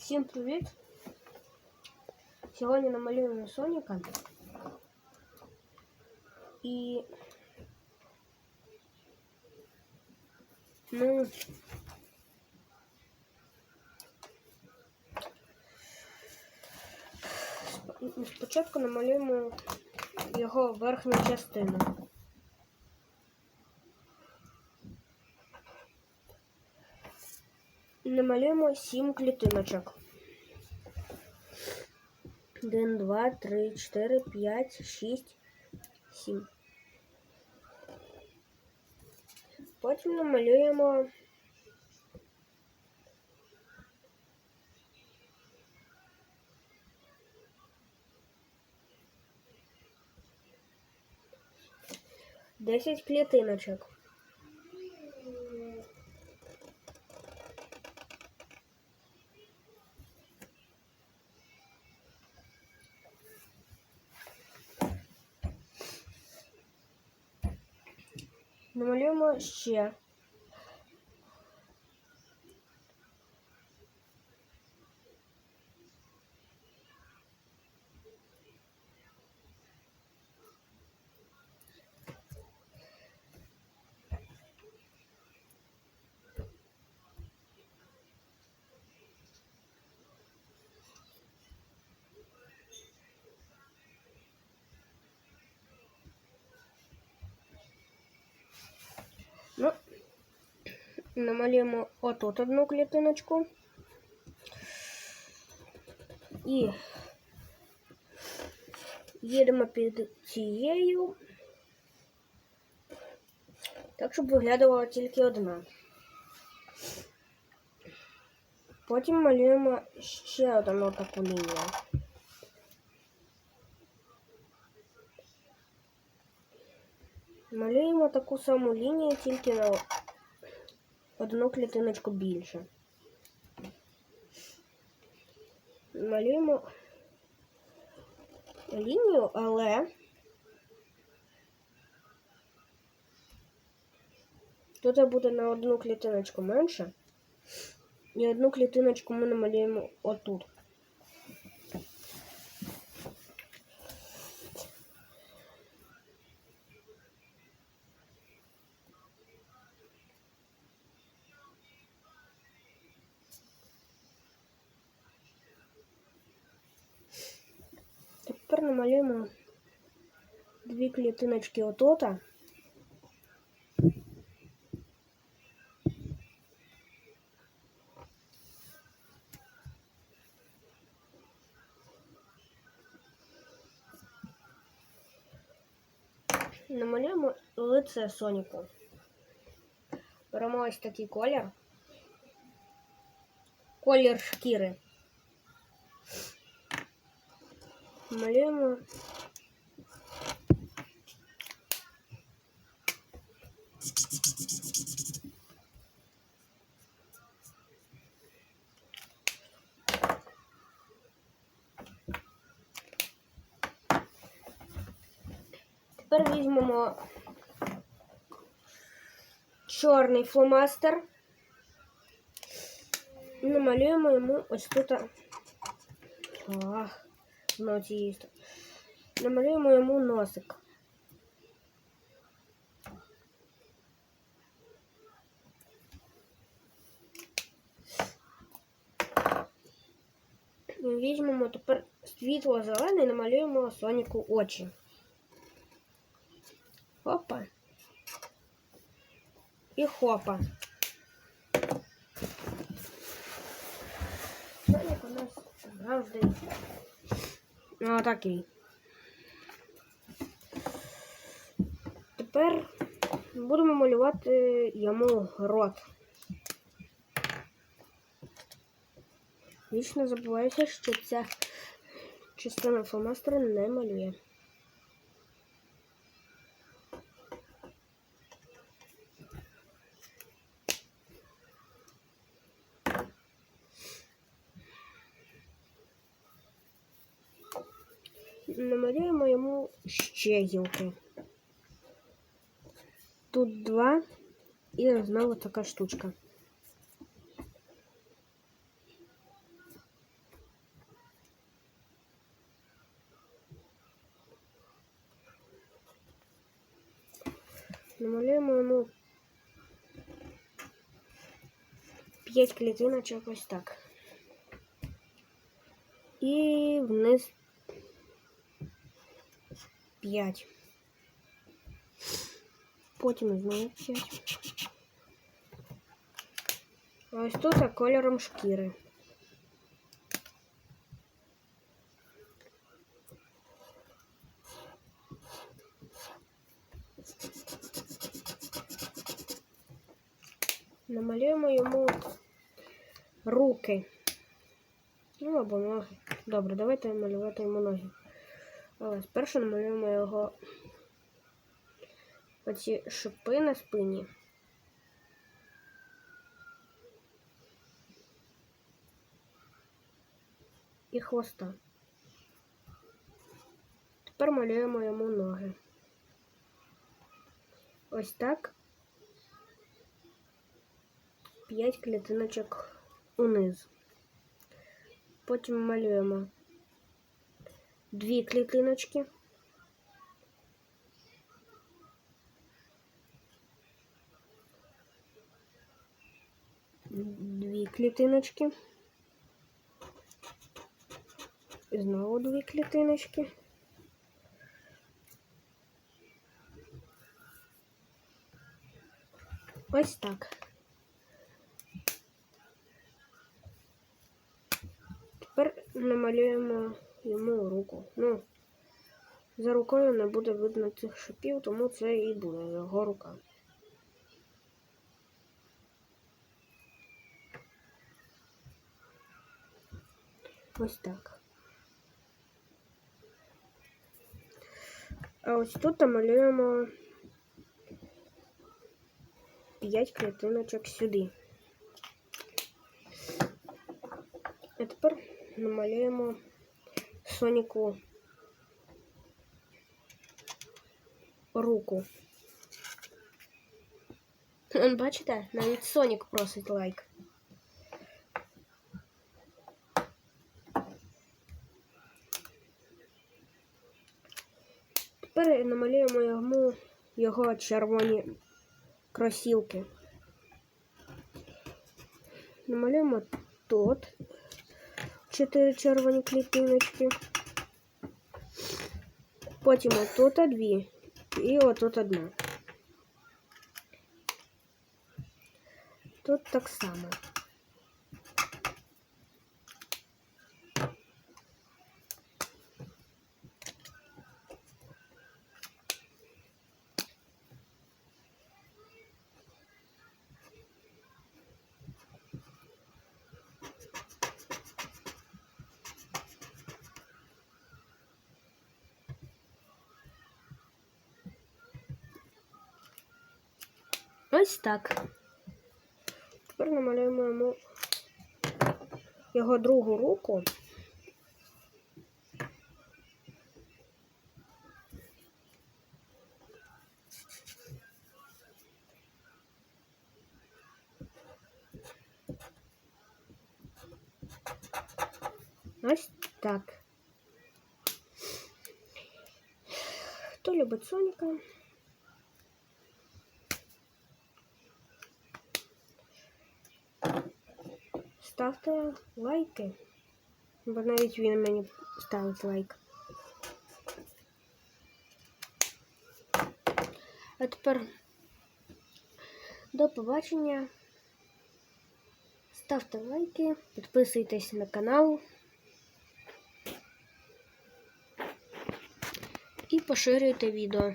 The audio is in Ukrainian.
Всім привіт! Сьогодні намалюємо Соніка. І ну спочатку намалюємо його верхню частину. Намалюємо сім клітиночок. 1, 2, 3, 4, 5, 6, 7. Потім намалюємо десять клітиночок. 学 намалюємо отут одну клітиночку. І їдемо під цією. Так, щоб виглядала тільки одна. Потім малюємо ще одну таку лінію. Малюємо таку саму лінію, тільки на одну клітиночку більше. Малюємо лінію, але тут буде на одну клітиночку менше. І одну клітиночку ми намалюємо отут. Тепер намалюємо дві клітиночки отота. Намалюємо лице Соніку. Беремо ось такий колір. Колір шкіри. Малюємо. Тепер візьмемо чорний фломастер і намалюємо йому ось тут. Ах, знову цієї сторони. Намалюємо йому носик. І Візьмемо тепер світло зелене і намалюємо Соніку очі. Хопа. І хопа. Сонік у нас завжди Ну, такий. Тепер будемо малювати йому рот. Вічно забуваюся, що ця частина фломастера не малює. намалюємо йому ще гілки. Тут два і знову така штучка. Намалюємо йому Пять клітиночок ось так. І вниз 5. Потім знову 5. А ось тут кольором шкіри. Намалюємо йому руки. Ну або ноги. Добре, давайте малювати йому ноги. Але спершу намалюємо його оці шипи на спині. І хвоста. Тепер малюємо йому ноги. Ось так. 5 клітиночок униз. Потім малюємо дві клітиночки. Дві клітиночки. І знову дві клітиночки. Ось так. Тепер намалюємо йому руку. Ну, за рукою не буде видно цих шипів, тому це і буде його рука. Ось так. А ось тут намалюємо 5 клітиночок сюди. А тепер намалюємо Соніку руку. Бачите, навіть Сонік просить лайк. Тепер намалюємо йому його червоні кросівки. Намалюємо тут чотири червоні клітиночки. Потім отут дві і отут одна. Тут так само. Ось так. Тепер намалюємо йому його другу руку. Ось так. Хто любить Соніка? Ставте лайки. Бо навіть він мені ставить лайк. А тепер до побачення. Ставте лайки, підписуйтесь на канал і поширюйте відео.